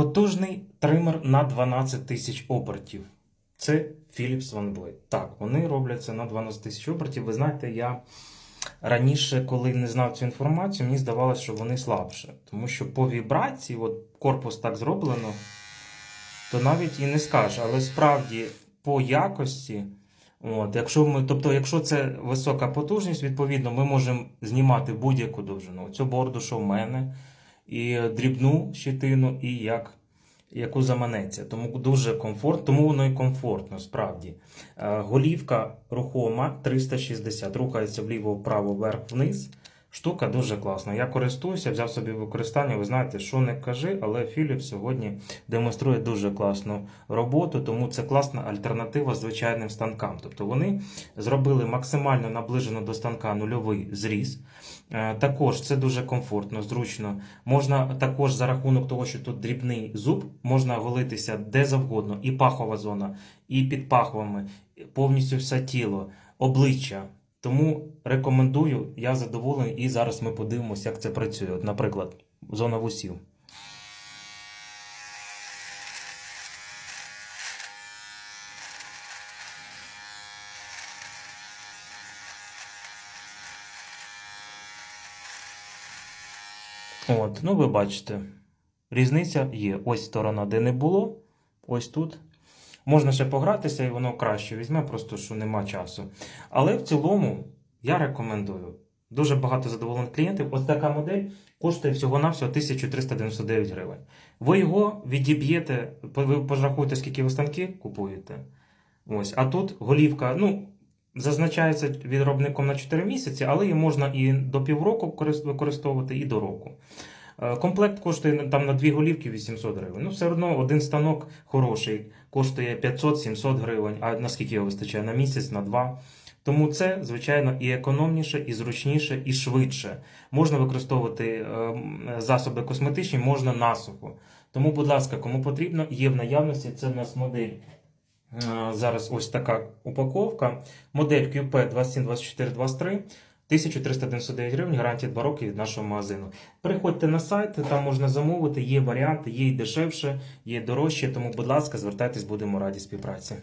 Потужний тример на 12 тисяч обертів. Це Philips OneBlade. Так, вони робляться на 12 тисяч обертів. Ви знаєте, я раніше, коли не знав цю інформацію, мені здавалося, що вони слабше. Тому що по вібрації, от корпус так зроблено, то навіть і не скажеш. Але справді по якості. От, якщо ми, тобто, якщо це висока потужність, відповідно, ми можемо знімати будь-яку довжину. Цю борду, що в мене, і дрібну щитину, і як, яку заманеться. Тому дуже комфортно, тому воно і комфортно, справді. Е, Голівка рухома 360, рухається вліво, вправо, вверх, вниз. Штука дуже класна. Я користуюся, взяв собі використання. Ви знаєте, що не кажи, але Philips сьогодні демонструє дуже класну роботу, тому це класна альтернатива звичайним станкам. Тобто вони зробили максимально наближено до станка нульовий зріз. Е, Також це дуже комфортно, зручно. Можна також за рахунок того, що тут дрібний зуб, можна голитися де завгодно, і пахова зона, і під пахвами, повністю все тіло, обличчя. Тому рекомендую, я задоволений, і зараз ми подивимося, як це працює. От, наприклад, зона вусів. От, ну ви бачите, різниця є. Ось сторона, де не було, ось тут. Можна ще погратися, і воно краще візьме, просто що нема часу. Але в цілому я рекомендую. Дуже багато задоволених клієнтів. Ось така модель коштує всього-навсього 1399 гривень. Ви його відіб'єте, ви порахуєте, скільки ви станки купуєте. Ось. А тут голівка, ну, зазначається відробником на 4 місяці, але її можна і до півроку використовувати, і до року. Е, Комплект коштує там на дві голівки 800 гривень. Ну, все одно один станок хороший коштує 500-700 гривень, а наскільки його вистачає? На місяць, на два. Тому це, звичайно, і економніше, і зручніше, і швидше. Можна використовувати е, засоби косметичні, можна насухо. Тому, будь ласка, кому потрібно, є в наявності. Це в нас модель. е, Зараз ось така упаковка. Модель QP 272423. 1399 гривень, гарантія 2 роки від нашого магазину. Переходьте на сайт, там можна замовити, є варіанти, є і дешевше, є дорожче. Тому, будь ласка, звертайтесь, будемо раді співпраці.